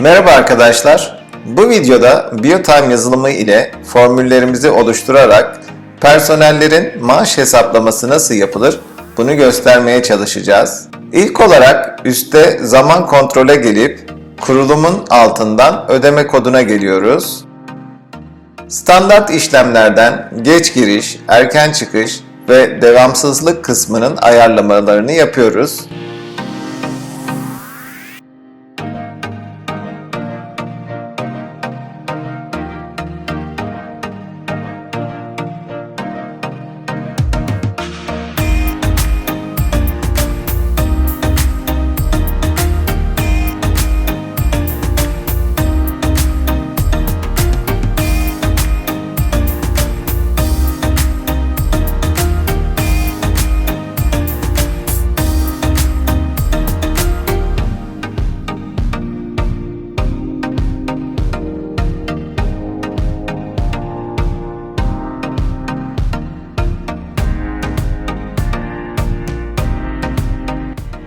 Merhaba arkadaşlar. Bu videoda Biotime yazılımı ile formüllerimizi oluşturarak personellerin maaş hesaplaması nasıl yapılır bunu göstermeye çalışacağız. İlk olarak üstte zaman kontrole gelip kurulumun altından ödeme koduna geliyoruz. Standart işlemlerden geç giriş, erken çıkış ve devamsızlık kısmının ayarlamalarını yapıyoruz.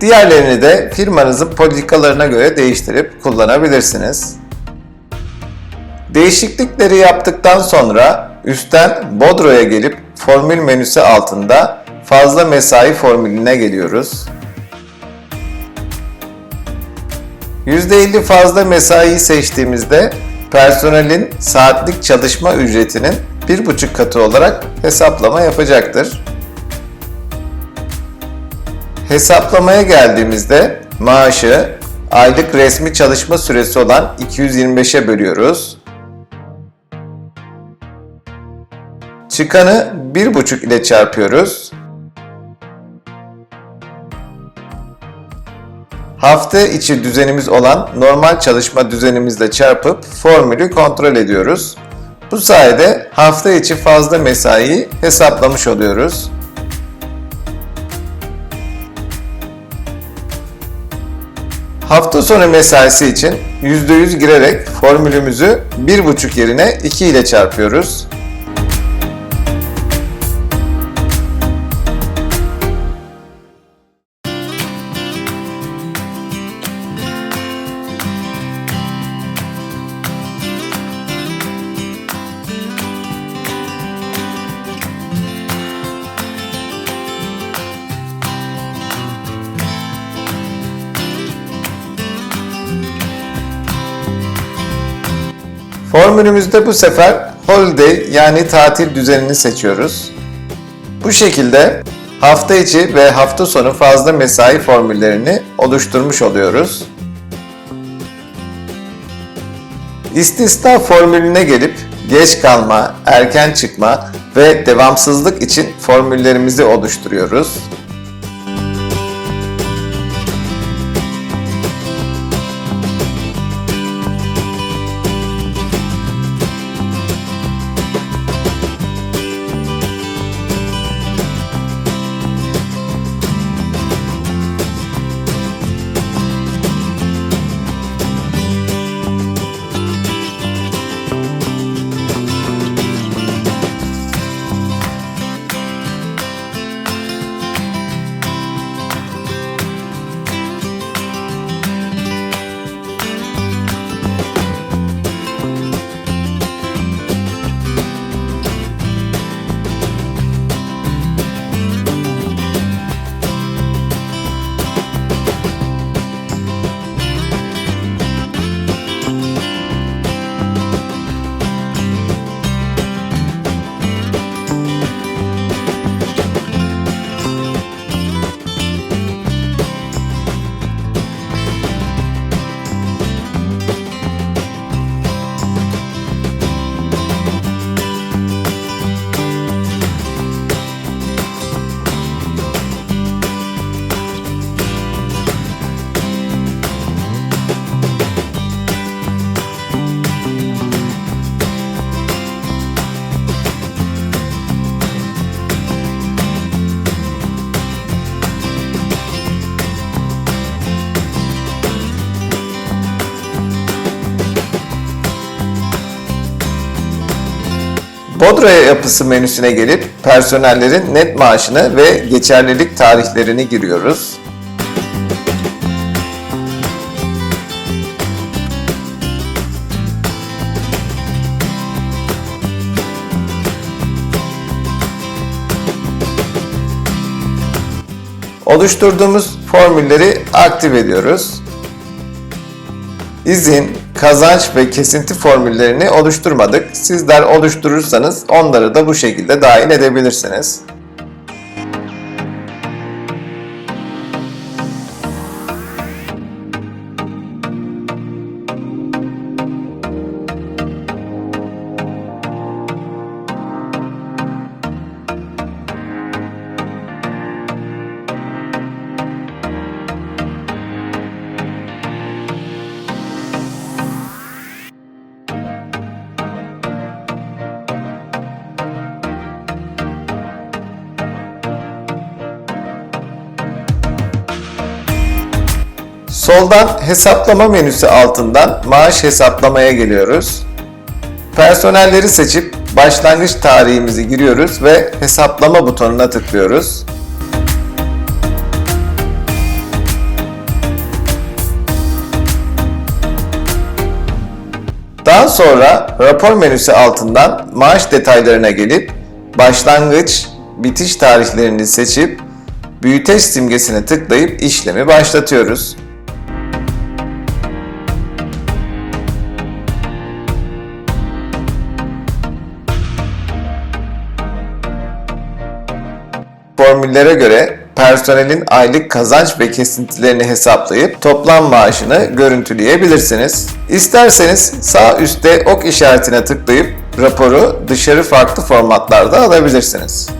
Diğerlerini de firmanızın politikalarına göre değiştirip kullanabilirsiniz. Değişiklikleri yaptıktan sonra üstten Bodro'ya gelip formül menüsü altında fazla mesai formülüne geliyoruz. %50 fazla mesai seçtiğimizde personelin saatlik çalışma ücretinin 1,5 katı olarak hesaplama yapacaktır. Hesaplamaya geldiğimizde maaşı aylık resmi çalışma süresi olan 225'e bölüyoruz. Çıkanı 1,5 ile çarpıyoruz. Hafta içi düzenimiz olan normal çalışma düzenimizle çarpıp formülü kontrol ediyoruz. Bu sayede hafta içi fazla mesaiyi hesaplamış oluyoruz. Hafta sonu mesaisi için %100 girerek formülümüzü 1,5 yerine 2 ile çarpıyoruz. Formülümüzde bu sefer holiday yani tatil düzenini seçiyoruz. Bu şekilde hafta içi ve hafta sonu fazla mesai formüllerini oluşturmuş oluyoruz. İstisna formülüne gelip geç kalma, erken çıkma ve devamsızlık için formüllerimizi oluşturuyoruz. Bodra yapısı menüsüne gelip personellerin net maaşını ve geçerlilik tarihlerini giriyoruz. Oluşturduğumuz formülleri aktif ediyoruz. İzin, kazanç ve kesinti formüllerini oluşturmadık. Sizler oluşturursanız onları da bu şekilde dahil edebilirsiniz. Soldan hesaplama menüsü altından maaş hesaplamaya geliyoruz. Personelleri seçip başlangıç tarihimizi giriyoruz ve hesaplama butonuna tıklıyoruz. Daha sonra rapor menüsü altından maaş detaylarına gelip başlangıç, bitiş tarihlerini seçip büyüteç simgesine tıklayıp işlemi başlatıyoruz. Formüllere göre personelin aylık kazanç ve kesintilerini hesaplayıp toplam maaşını görüntüleyebilirsiniz. İsterseniz sağ üstte ok işaretine tıklayıp raporu dışarı farklı formatlarda alabilirsiniz.